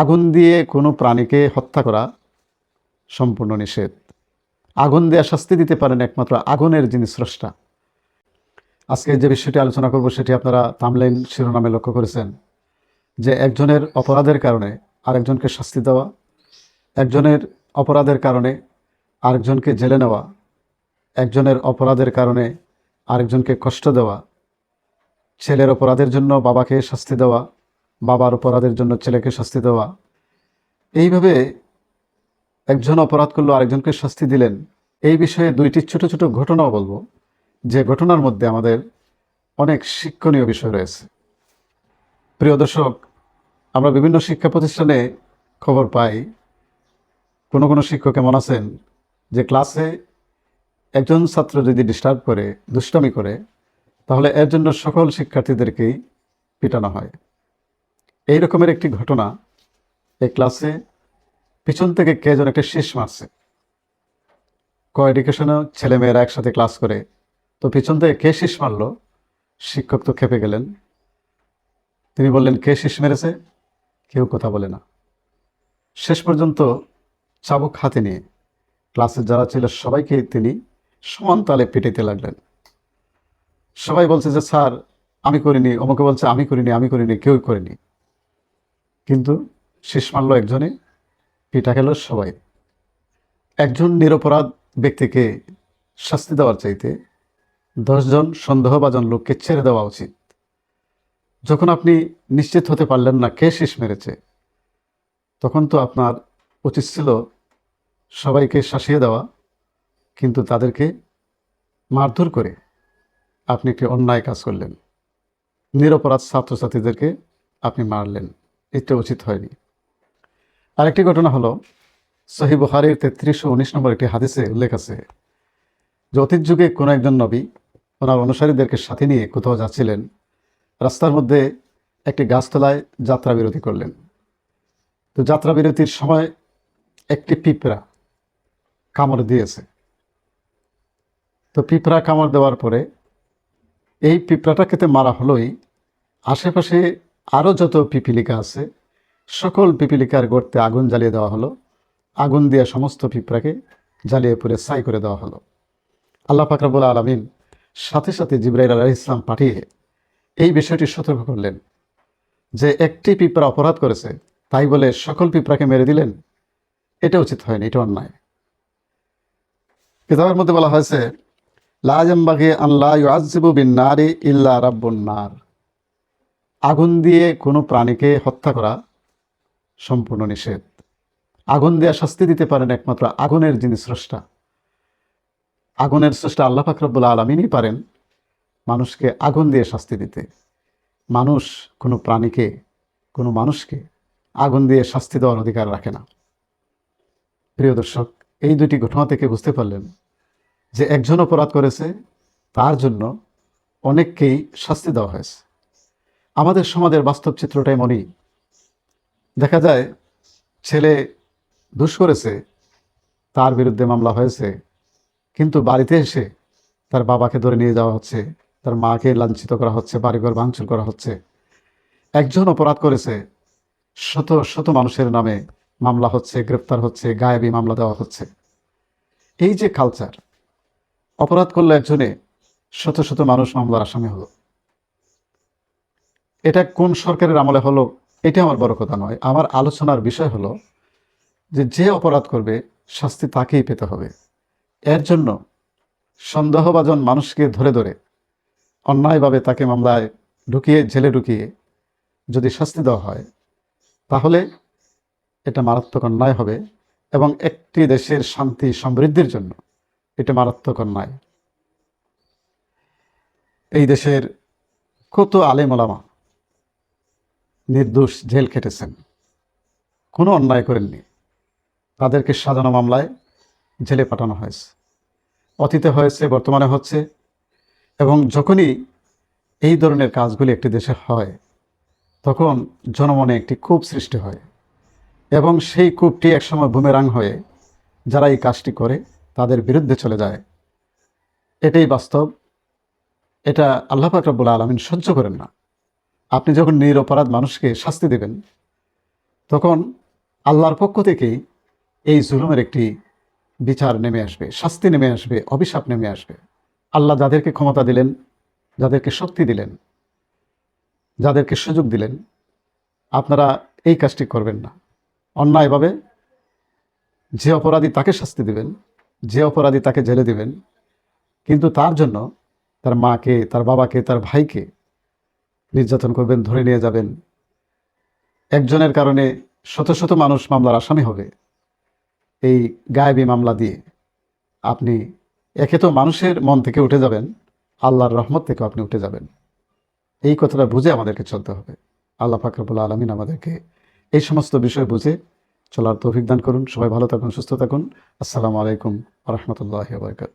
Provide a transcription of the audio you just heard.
আগুন দিয়ে কোনো প্রাণীকে হত্যা করা সম্পূর্ণ নিষেধ। আগুন দেওয়া শাস্তি দিতে পারেন একমাত্র আগুনের যিনি স্রষ্টা। আজকে যে বিষয়টি আলোচনা করব সেটি আপনারা তামলাইন শিরোনামে লক্ষ্য করেছেন যে একজনের অপরাধের কারণে আরেকজনকে শাস্তি দেওয়া, একজনের অপরাধের কারণে আরেকজনকে জেলে নেওয়া, একজনের অপরাধের কারণে আরেকজনকে কষ্ট দেওয়া, ছেলের অপরাধের জন্য বাবাকে শাস্তি দেওয়া বাবার অপরাধের জন্য ছেলেকে শাস্তি দেওয়া। এইভাবে একজন অপরাধ করল, আরেকজনকে শাস্তি দিলেন। এই বিষয়ে দুইটি ছোট ছোট ঘটনাও বলব। যে ঘটনার মধ্যে আমাদের অনেক শিক্ষণীয় বিষয় রয়েছে। প্রিয় দর্শক, আমরা বিভিন্ন শিক্ষা প্রতিষ্ঠানে খবর পাই। কোনো কোনো শিক্ষক এমন আছেন যে ক্লাসে একজন ছাত্র যদি ডিস্টার্ব করে, দুষ্টামি করে, তাহলে এর জন্য সকল শিক্ষার্থীদেরকেই পিটানো হয়। এই রকমের একটি ঘটনা এই ক্লাসে পিছন থেকে কে যেন একটা শেষ মারছে। কো এডুকেশনও ছেলেমেয়েরা একসাথে ক্লাস করে, তো পিছন থেকে কে শীষ মারলো? শিক্ষক তো খেপে গেলেন। তিনি বললেন, কে শীষ মেরেছে? কেউ কথা বলে না। শেষ পর্যন্ত চাবুক হাতে নিয়ে ক্লাসে যারা ছিল সবাইকে তিনি সমান তালে পিটাইতে লাগলেন। সবাই বলছে যে, স্যার, আমি করিনি। অমুকে বলছে, আমি করিনি আমি করিনি, কেউ করিনি। কিন্তু শেষ মারল একজনে, পিটা খেল সবাই। একজন নিরপরাধ ব্যক্তিকে শাস্তি দেওয়ার চাইতে দশজন সন্দেহভাজন লোককে ছেড়ে দেওয়া উচিত। যখন আপনি নিশ্চিত হতে পারলেন না কে শেষ মেরেছে, তখন তো আপনার উচিত ছিল সবাইকে শাসিয়ে দেওয়া, কিন্তু তাদেরকে মারধর করে আপনি একটি অন্যায় কাজ করলেন। নিরপরাধ ছাত্রছাত্রীদেরকে আপনি মারলেন। এটা উচিত হয়নি। আরেকটি ঘটনা হলো, সহি বুখারির তেত্রিশশো উনিশ নম্বর একটি হাদিসে উল্লেখ আছে, যে অতীত যুগে কোনো একজন নবী ওনার অনুসারীদেরকে সাথে নিয়ে কোথাও যাচ্ছিলেন, রাস্তার মধ্যে একটি গাছতলায় যাত্রা বিরতি করলেন। তো যাত্রা বিরতির সময় একটি পিঁপড়া কামড় দিয়েছে। তো পিঁপড়া কামড় দেওয়ার পরে এই পিঁপড়াটাকে তো মারা হলোই আশেপাশে আরও যত পিপিলিকা আছে, সকল পিপিলিকার গর্তে আগুন জ্বালিয়ে দেওয়া হলো। আগুন দিয়ে সমস্ত পিঁপড়াকে জ্বালিয়ে পুড়ে ছাই করে দেওয়া হলো। আল্লাহ ফাকরাবুল আলমিন সাথে সাথে জিব্রাইল আলাহ ইসলাম পাঠিয়ে এই বিষয়টি সতর্ক করলেন যে একটি পিঁপড়া অপরাধ করেছে, তাই বলে সকল পিঁপড়াকে মেরে দিলেন, এটা উচিত হয়নি, এটা অন্যায়। কিতাবের মধ্যে বলা হয়েছে লাজম্বাগে আল্লাহ ইউআজিবু বিন নারি ইল্লা রাব্বুন নার। আগুন দিয়ে কোনো প্রাণীকে হত্যা করা সম্পূর্ণ নিষেধ। আগুন দেওয়া শাস্তি দিতে পারেন একমাত্র আগুনের যিনি স্রষ্টা। আগুনের স্রষ্টা আল্লাহ ফাকরবুল আলমিনই পারেন মানুষকে আগুন দিয়ে শাস্তি দিতে। মানুষ কোনো প্রাণীকে, কোনো মানুষকে আগুন দিয়ে শাস্তি দেওয়ার অধিকার রাখে না। প্রিয় দর্শক, এই দুটি ঘটনা থেকে বুঝতে পারলেন যে একজন অপরাধ করেছে, তার জন্য অনেককেই শাস্তি দেওয়া হয়েছে। আমাদের সমাজের বাস্তব চিত্রটাই মনেই দেখা যায়, ছেলে দুষ করেছে, তার বিরুদ্ধে মামলা হয়েছে, কিন্তু বাড়িতে এসে তার বাবাকে ধরে নিয়ে যাওয়া হচ্ছে, তার মাকে লাঞ্ছিত করা হচ্ছে, বাড়িঘর ভাঙচুর করা হচ্ছে। একজন অপরাধ করেছে, শত শত মানুষের নামে মামলা হচ্ছে, গ্রেপ্তার হচ্ছে, গায়েবী মামলা দেওয়া হচ্ছে। এই যে কালচার অপরাধ করলে একজনে, শত শত মানুষ মামলার আসামি হলো। এটা কোন সরকারের আমলে হলো, এটা আমার বড় কথা নয়। আমার আলোচনার বিষয় হলো যে যে অপরাধ করবে, শাস্তি তাকেই পেতে হবে। এর জন্য সন্দেহভাজন মানুষকে ধরে ধরে, অন্যায়ভাবে তাকে মামলায় ঢুকিয়ে, জেলে ঢুকিয়ে যদি শাস্তি দেওয়া হয়, তাহলে এটা মারাত্মক অন্যায় হবে এবং একটি দেশের শান্তি সমৃদ্ধির জন্য এটা মারাত্মক অন্যায়। এই দেশের কত আলেম ওলামা নির্দোষ জেল খেটেছেন। কোনো অন্যায় করেননি। তাদেরকে সাজানো মামলায় জেলে পাঠানো হয়েছে। অতীতে হয়েছে, বর্তমানে হচ্ছে এবং যখনই এই ধরনের কাজগুলি একটি দেশে হয়, তখন জনমনে একটি কূপ সৃষ্টি হয় এবং সেই কূপটি একসময় বুমেরাং হয়ে যারা এই কাজটি করে, তাদের বিরুদ্ধে চলে যায়। এটাই বাস্তব। এটা আল্লাহ ফাকরাবুল আলমিন সহ্য করেন না। আপনি যখন নিরপরাধ মানুষকে শাস্তি দেবেন, তখন আল্লাহর পক্ষ থেকেই এই জুলুমের একটি বিচার নেমে আসবে, শাস্তি নেমে আসবে, অভিশাপ নেমে আসবে। আল্লাহ যাদেরকে ক্ষমতা দিলেন, যাদেরকে শক্তি দিলেন, যাদেরকে সুযোগ দিলেন, আপনারা এই কাজটি করবেন না। অন্যায়ভাবে যে অপরাধী তাকে শাস্তি দিবেন, যে অপরাধী তাকে জেলে দিবেন, কিন্তু তার জন্য তার মাকে, তার বাবাকে, তার ভাইকে নির্যাতন করবেন, ধরে নিয়ে যাবেন। একজনের কারণে শত শত মানুষ মামলার আসামি হবে। এই গায়েবী মামলা দিয়ে আপনি একে তো মানুষের মন থেকে উঠে যাবেন, আল্লাহর রহমত থেকে আপনি উঠে যাবেন। এই কথাটা বুঝে আমাদেরকে চলতে হবে। আল্লাহ ফাকরবুল্লা আলমিন আমাদেরকে এই সমস্ত বিষয় বুঝে চলার তৌফিক দান করুন। সবাই ভালো থাকুন, সুস্থ থাকুন। আসসালামু আলাইকুম রহমতুল্লাহ বরকাত